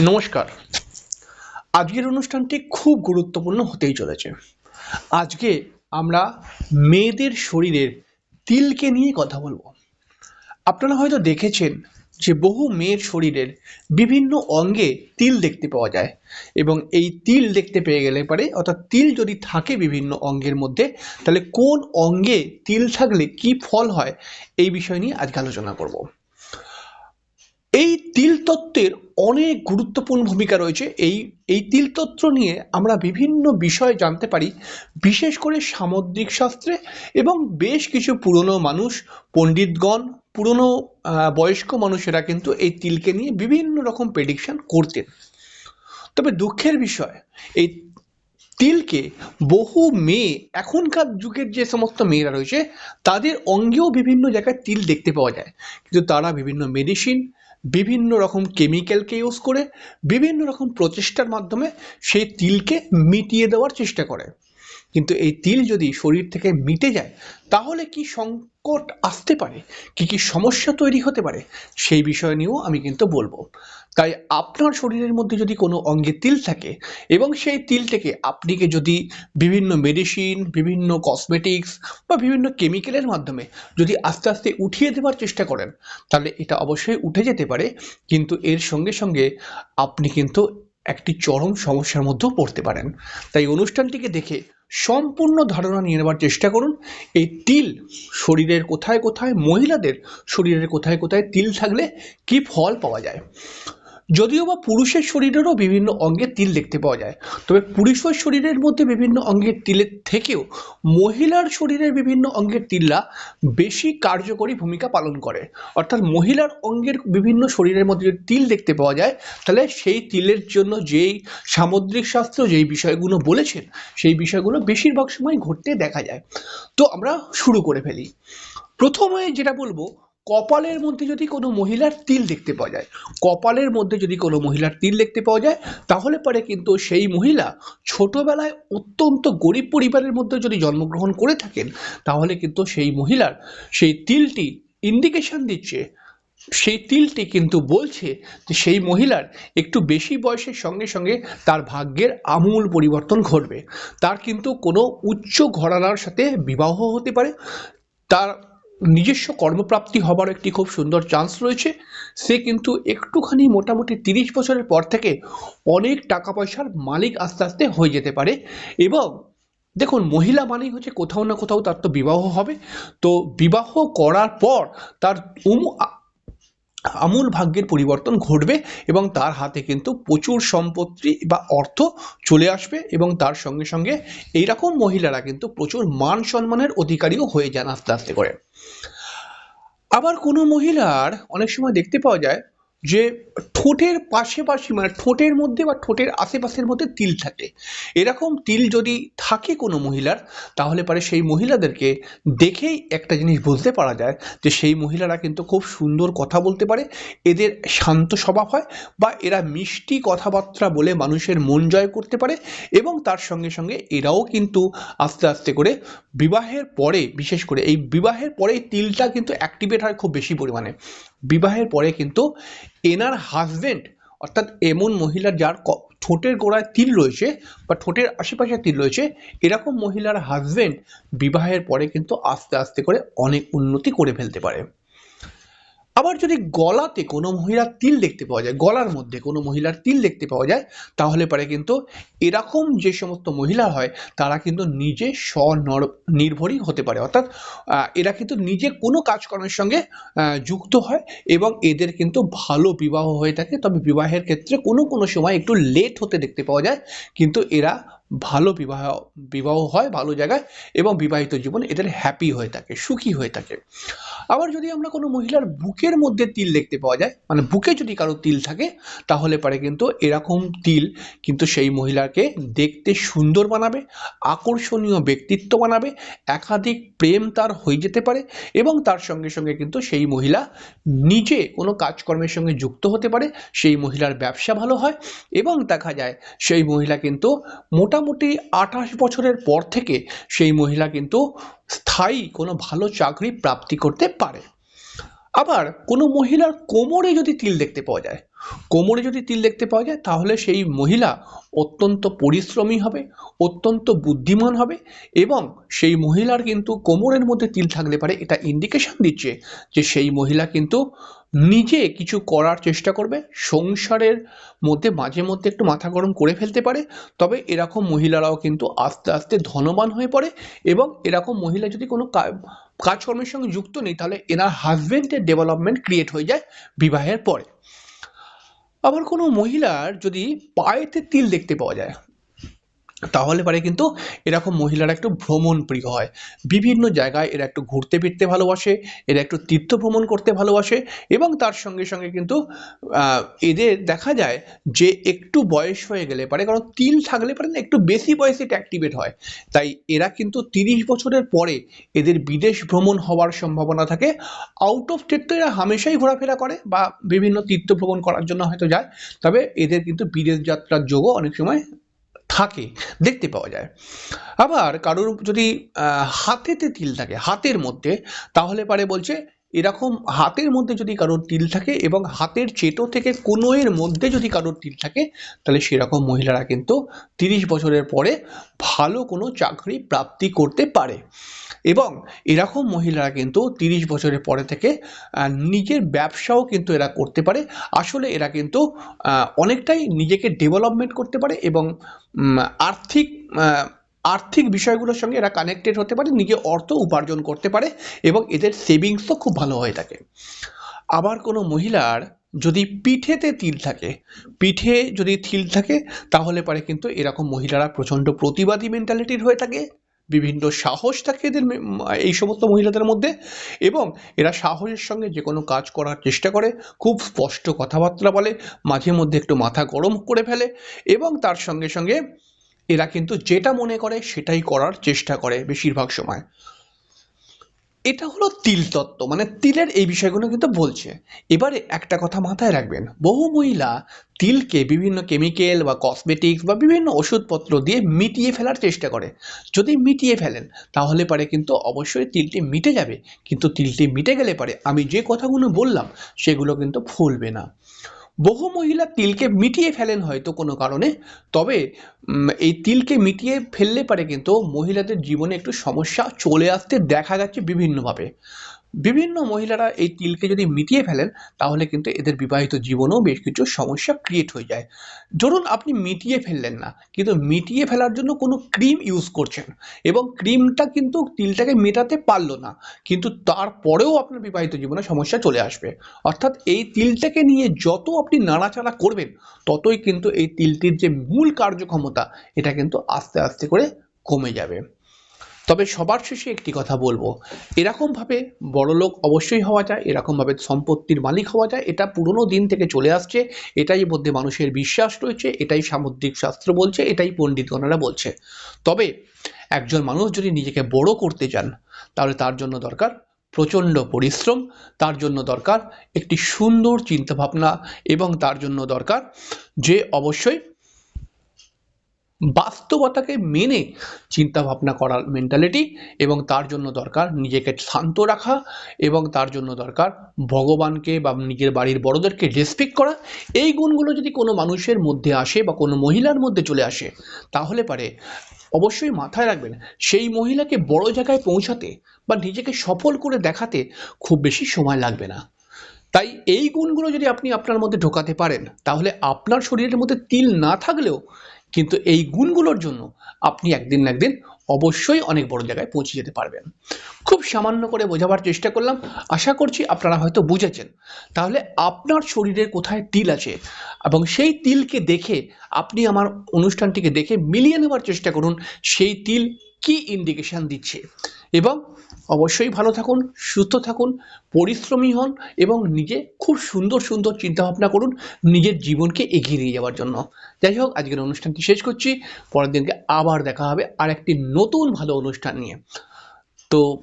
নমস্কার। আজকের অনুষ্ঠানটি খুব গুরুত্বপূর্ণ হতেই চলেছে। আজকে আমরা মেয়েদের শরীরের তিলকে নিয়ে কথা বলব। আপনারা হয়তো দেখেছেন যে বহু মেয়ের শরীরের বিভিন্ন অঙ্গে তিল দেখতে পাওয়া যায় এবং এই তিল দেখতে পেয়ে গেলে পারে, অর্থাৎ তিল যদি থাকে বিভিন্ন অঙ্গের মধ্যে, তাহলে কোন অঙ্গে তিল থাকলে কি ফল হয়, এই বিষয় নিয়ে আজকে আলোচনা করব। তিল তত্ত্বের অনেক গুরুত্বপূর্ণ ভূমিকা রয়েছে। এই এই তিল তত্ত্ব নিয়ে আমরা বিভিন্ন বিষয় জানতে পারি, বিশেষ করে সামুদ্রিক শাস্ত্রে এবং বেশ কিছু পুরনো মানুষ, পণ্ডিতগণ, পুরনো বয়স্ক মানুষেরা কিন্তু এই তিলকে নিয়ে বিভিন্ন রকম প্রেডিকশন করতেন। তবে দুঃখের বিষয়, এই তিলকে বহু মেয়ে, এখনকার যুগের যে সমস্ত মেয়েরা রয়েছে, তাদের অঙ্গেও বিভিন্ন জায়গায় তিল দেখতে পাওয়া যায়। কিন্তু তারা বিভিন্ন মেডিসিন বিভিন্ন রকম কেমিক্যালকে ইউজ করে বিভিন্ন রকম প্রচেষ্টার মাধ্যমে সেই তিলকে মিটিয়ে দেওয়ার চেষ্টা করে। কিন্তু এই তিল যদি শরীর থেকে মিটে যায়, তাহলে কি সংকট আসতে পারে? কি কি সমস্যা তৈরি হতে পারে? সেই বিষয় নিয়েও আমি কিন্তু বলব। তাই আপনার শরীরের মধ্যে যদি কোনো অঙ্গে তিল থাকে এবং সেই তিলটাকে আপনিকে যদি বিভিন্ন মেডিসিন বিভিন্ন কসমেটিক্স বা বিভিন্ন কেমিক্যালের মাধ্যমে যদি আস্তে আস্তে উঠিয়ে দেওয়ার চেষ্টা করেন, তাহলে এটা অবশ্যই উঠে যেতে পারে। কিন্তু এর সঙ্গে সঙ্গে আপনি কিন্তু একটি চরম সমস্যার মধ্যেও পড়তে পারেন। তাই অনুষ্ঠানটিকে দেখে সম্পূর্ণ ধারণা নিয়ে নেওয়ার চেষ্টা করুন। এই তিল শরীরের কোথায় কোথায়, মহিলাদের শরীরের কোথায় কোথায় তিল থাকলে কি ফল পাওয়া যায়? যদিও বা পুরুষের শরীরেরও বিভিন্ন অঙ্গে তিল দেখতে পাওয়া যায়। তবে পুরুষের শরীরের মধ্যে বিভিন্ন অঙ্গের তিলের থেকেও মহিলার শরীরের বিভিন্ন অঙ্গের তিল্লা বেশি কার্যকরী ভূমিকা পালন করে। অর্থাৎ মহিলার অঙ্গের বিভিন্ন শরীরের মধ্যে যদি তিল দেখতে পাওয়া যায়, তাহলে সেই তিলের জন্য যেই সামুদ্রিক শাস্ত্র যেই বিষয়গুলো বলেছেন, সেই বিষয়গুলো বেশিরভাগ সময় ঘটতে দেখা যায়। তো আমরা শুরু করে ফেলি। প্রথমে যেটা বলব কপালের মধ্যে যদি কোনো মহিলার তিল দেখতে পাওয়া যায়, কপালের মধ্যে যদি কোনো মহিলার তিল দেখতে পাওয়া যায়, তাহলে পরে কিন্তু সেই মহিলা ছোটবেলায় অত্যন্ত গরিব পরিবারের মধ্যে যদি জন্মগ্রহণ করে থাকেন, তাহলে কিন্তু সেই মহিলার সেই তিলটি ইন্ডিকেশন দিচ্ছে। সেই তিলটি কিন্তু বলছে যে সেই মহিলার একটু বেশি বয়সের সঙ্গে সঙ্গে তার ভাগ্যের আমূল পরিবর্তন ঘটবে। তার কিন্তু কোনো উচ্চ ঘরানার সাথে বিবাহ হতে পারে। তার নিজস্ব কর্মপ্রাপ্তি হবার একটি খুব সুন্দর চান্স রয়েছে। সে কিন্তু একটুখানি মোটামুটি তিরিশ বছরের পর থেকে অনেক টাকা পয়সার মালিক আস্তে আস্তে হয়ে যেতে পারে এবং দেখুন, মহিলা মানেই হচ্ছে কোথাও না কোথাও তার তো বিবাহ হবে। তো বিবাহ করার পর তার উম- আমূল ভাগ্যের পরিবর্তন ঘটবে এবং তার হাতে কিন্তু প্রচুর সম্পত্তি বা অর্থ চলে আসবে এবং তার সঙ্গে সঙ্গে এইরকম মহিলারা কিন্তু প্রচুর মান সম্মানের অধিকারীও হয়ে যান আস্তে আস্তে করে। আবার কোনো মহিলার অনেক সময় দেখতে পাওয়া যায় যে ঠোঁটের পাশাপাশি মানে ঠোঁটের মধ্যে বা ঠোঁটের আশেপাশের মধ্যে তিল থাকে। এরকম তিল যদি থাকে কোনো মহিলার, তাহলে পরে সেই মহিলাদেরকে দেখেই একটা জিনিস বুঝতে পারা যায় যে সেই মহিলারা কিন্তু খুব সুন্দর কথা বলতে পারে, এদের শান্ত স্বভাব হয় বা এরা মিষ্টি কথাবার্তা বলে মানুষের মন জয় করতে পারে এবং তার সঙ্গে সঙ্গে এরাও কিন্তু আস্তে আস্তে করে বিবাহের পরে, বিশেষ করে এই বিবাহের পরে তিলটা কিন্তু অ্যাক্টিভেট হয় খুব বেশি পরিমাণে। বিবাহের পরে কিন্তু এনার হাজব্যান্ড অর্থাৎ এমন মহিলা যার ঠোঁটের গোড়ায় তিল রয়েছে বা ঠোঁটের আশেপাশে তিল রয়েছে, এরকম মহিলার হাজব্যান্ড বিবাহের পরে কিন্তু আস্তে আস্তে করে অনেক উন্নতি করে ফেলতে পারে। আবার যদি গলাতে কোনো মহিলার তিল দেখতে পাওয়া যায়, গলার মধ্যে কোনো মহিলার তিল দেখতে পাওয়া যায়, তাহলে পরে কিন্তু এরকম যে সমস্ত মহিলা হয়, তারা কিন্তু নিজে স্বনর নির্ভরই হতে পারে। অর্থাৎ এরা কিন্তু নিজে কোনো কাজকর্মের সঙ্গে যুক্ত হয় এবং এদের কিন্তু ভালো বিবাহ হয়ে থাকে। তবে বিবাহের ক্ষেত্রে কোনো কোনো সময় একটু লেট হতে দেখতে পাওয়া যায়, কিন্তু এরা ভালো বিবাহ বিবাহ হয় ভালো জায়গায় এবং বিবাহিত জীবন এদের হ্যাপি হয়ে থাকে, সুখী হয়ে থাকে। আবার যদি আমরা কোনো মহিলার বুকের মধ্যে তিল দেখতে পাওয়া যায় মানে বুকে যদি কারও তিল থাকে, তাহলে পারে কিন্তু এরকম তিল কিন্তু সেই মহিলাকে দেখতে সুন্দর বানাবে, আকর্ষণীয় ব্যক্তিত্ব বানাবে, একাধিক প্রেম তার হয়ে যেতে পারে এবং তার সঙ্গে সঙ্গে কিন্তু সেই মহিলা নিজে কোনো কাজকর্মের সঙ্গে যুক্ত হতে পারে, সেই মহিলার ব্যবসা ভালো হয় এবং দেখা যায় সেই মহিলা কিন্তু মোটামুটি আঠাশ বছরের পর থেকে সেই মহিলা কিন্তু স্থায়ী কোনো ভালো চাকরি প্রাপ্তি করতে পারে। আবার কোনো মহিলার কোমরে যদি তিল দেখতে পাওয়া যায় কোমরে যদি তিল দেখতে পাওয়া যায়, তাহলে সেই মহিলা অত্যন্ত পরিশ্রমী হবে, অত্যন্ত বুদ্ধিমান হবে এবং সেই মহিলার কিন্তু কোমরের মধ্যে তিল থাকলে পারে। এটা ইন্ডিকেশন দিচ্ছে যে সেই মহিলা কিন্তু নিজে কিছু করার চেষ্টা করবে, সংসারের মধ্যে মাঝে মধ্যে একটু মাথা গরম করে ফেলতে পারে, তবে এরকম মহিলারাও কিন্তু আস্তে আস্তে ধনবান হয়ে পড়ে এবং এরকম মহিলা যদি কোনো কাজকর্মের সঙ্গে যুক্ত নেই, তাহলে এনার হাজবেন্ডের ডেভেলপমেন্ট ক্রিয়েট হয়ে যায় বিবাহের পরে। আবার কোনো মহিলার যদি পায়েতে তিল দেখতে পাওয়া যায় তাহলে পারে কিন্তু এরকম মহিলারা একটু ভ্রমণ প্রিয় হয়। বিভিন্ন জায়গায় এরা একটু ঘুরতে ফিরতে ভালোবাসে, এরা একটু তীর্থ ভ্রমণ করতে ভালোবাসে এবং তার সঙ্গে সঙ্গে কিন্তু এদের দেখা যায় যে একটু বয়স হয়ে গেলে পারে, কারণ তিল থাকলে পারে না একটু বেশি বয়সে এটা অ্যাক্টিভেট হয়। তাই এরা কিন্তু তিরিশ বছরের পরে এদের বিদেশ ভ্রমণ হওয়ার সম্ভাবনা থাকে। আউট অফ স্টেট তো এরা হামেশাই ঘোরাফেরা করে বা বিভিন্ন তীর্থ ভ্রমণ করার জন্য হয়তো যায়। তবে এদের কিন্তু বিদেশ যাত্রার যোগও অনেক সময় থাকে, দেখতে পাওয়া যায়। আবার কারোর যদি হাতেতে তিল থাকে, হাতের মধ্যে, তাহলে পারে বলছে এরকম হাতের মধ্যে যদি কারোর তিল থাকে এবং হাতের চেটো থেকে কোনোয়ের মধ্যে যদি কারোর তিল থাকে, তাহলে সেরকম মহিলারা কিন্তু তিরিশ বছরের পরে ভালো কোনো চাকরি প্রাপ্তি করতে পারে। এবং এরকম মহিলারা কিন্তু তিরিশ বছরের পরে থেকে নিজের ব্যবসাও কিন্তু এরা করতে পারে। আসলে এরা কিন্তু অনেকটাই নিজেকে ডেভেলপমেন্ট করতে পারে এবং আর্থিক আর্থিক বিষয়গুলোর সঙ্গে এরা কানেক্টেড হতে পারে, নিজে অর্থ উপার্জন করতে পারে এবং এদের সেভিংসও খুব ভালো হয়ে থাকে। আবার কোনো মহিলার যদি পিঠেতে তিল থাকে, পিঠে যদি তিল থাকে, তাহলে পারে কিন্তু এরকম মহিলারা প্রচণ্ড প্রতিবাদী মেন্টালিটির হয়ে থাকে, বিভিন্ন সাহস থাকে এদের এই সমস্ত মহিলাদের মধ্যে এবং এরা সাহসের সঙ্গে যে কোনো কাজ করার চেষ্টা করে, খুব স্পষ্ট কথাবার্তা বলে, মাঝে মধ্যে একটু মাথা গরম করে ফেলে এবং তার সঙ্গে সঙ্গে এরা কিন্তু যেটা মনে করে সেটাই করার চেষ্টা করে বেশিরভাগ সময়। এটা হলো তিল তত্ত্ব মানে তিলের এই বিষয়গুলো কিন্তু বলছে। এবারে একটা কথা মাথায় রাখবেন, বহু মহিলা তিলকে বিভিন্ন কেমিক্যাল বা কসমেটিক্স বা বিভিন্ন ওষুধপত্র দিয়ে মিটিয়ে ফেলার চেষ্টা করে। যদি মিটিয়ে ফেলেন, তাহলে পারে কিন্তু অবশ্যই তিলটি মিটে যাবে। কিন্তু তিলটি মিটে গেলে পারে, আমি যে কথাগুলো বললাম, সেগুলো কিন্তু ফুলবে না। বহু মহিলা তিলকে মিটিয়ে ফেলেন হয়তো কোনো কারণে, তবে এই তিলকে মিটিয়ে ফেললে পারে কিন্তু মহিলাদের জীবনে একটু সমস্যা চলে আসতে দেখা যাচ্ছে বিভিন্নভাবে। বিভিন্ন মহিলারা এই তিলকে যদি মিটিয়ে ফেলেন, তাহলে কিন্তু এদের বিবাহিত জীবনেও বেশ কিছু সমস্যা ক্রিয়েট হয়ে যায়। ধরুন আপনি মিটিয়ে ফেললেন না, কিন্তু মিটিয়ে ফেলার জন্য কোনো ক্রিম ইউজ করছেন এবং ক্রিমটা কিন্তু তিলটাকে মেটাতে পারল না, কিন্তু তারপরেও আপনার বিবাহিত জীবনে সমস্যা চলে আসবে। অর্থাৎ এই তিলটাকে নিয়ে যত আপনি নাড়াচাড়া করবেন, ততই কিন্তু এই তিলটির যে মূল কার্যক্ষমতা, এটা কিন্তু আস্তে আস্তে করে কমে যাবে। তবে সবার শেষে একটি কথা বলব। এরকমভাবে বড়লোক অবশ্যই হওয়া যায় এরকমভাবে সম্পত্তির মালিক হওয়া যায়, এটা পুরনো দিন থেকে চলে আসছে, এটাই মধ্যে মানুষের বিশ্বাস রয়েছে, এটাই সামুদ্রিক শাস্ত্র বলছে, এটাই পণ্ডিতগণেরা বলছে। তবে একজন মানুষ যদি নিজেকে বড় করতে চান, তাহলে তার জন্য দরকার প্রচণ্ড পরিশ্রম, তার জন্য দরকার একটি সুন্দর চিন্তাভাবনা এবং তার জন্য দরকার যে অবশ্যই বাস্তবতাকে মেনে চিন্তা ভাবনা করার মেন্টালিটি এবং তার জন্য দরকার নিজেকে শান্ত রাখা এবং তার জন্য দরকার ভগবানকে বা নিজের বাড়ির বড়দেরকে রেসপেক্ট করা। এই গুণগুলো যদি কোনো মানুষের মধ্যে আসে বা কোনো মহিলার মধ্যে চলে আসে, তাহলে পারে অবশ্যই মাথায় রাখবেন, সেই মহিলাকে বড় জায়গায় পৌঁছাতে বা নিজেকে সফল করে দেখাতে খুব বেশি সময় লাগবে না। তাই এই গুণগুলো যদি আপনি আপনার মধ্যে ঢোকাতে পারেন, তাহলে আপনার শরীরের মধ্যে তিল না থাকলেও কিন্তু এই গুণগুলোর জন্য আপনি একদিন না একদিন অবশ্যই অনেক বড় জায়গায় পৌঁছে যেতে পারবেন। খুব সামান্য করে বোঝাবার চেষ্টা করলাম। আশা করছি আপনারা হয়তো বুঝেছেন। তাহলে আপনার শরীরে কোথায় তিল আছে এবং সেই তিলকে দেখে আপনি আমার অনুষ্ঠানটিকে দেখে মিলিয়ে নেওয়ার চেষ্টা করুন। সেই তিল কি ইন্ডিকেশন দিচ্ছে? এবং অবশ্যই ভালো থাকুন, সুস্থ থাকুন, পরিশ্রমী হন এবং নিজে খুব সুন্দর সুন্দর চিন্তাভাবনা করুন নিজের জীবনকে এগিয়ে নিয়ে যাওয়ার জন্য। যাই হোক, আজকের অনুষ্ঠানটি শেষ করছি। পরের দিনকে আবার দেখা হবে আর একটি নতুন ভালো অনুষ্ঠান নিয়ে। তো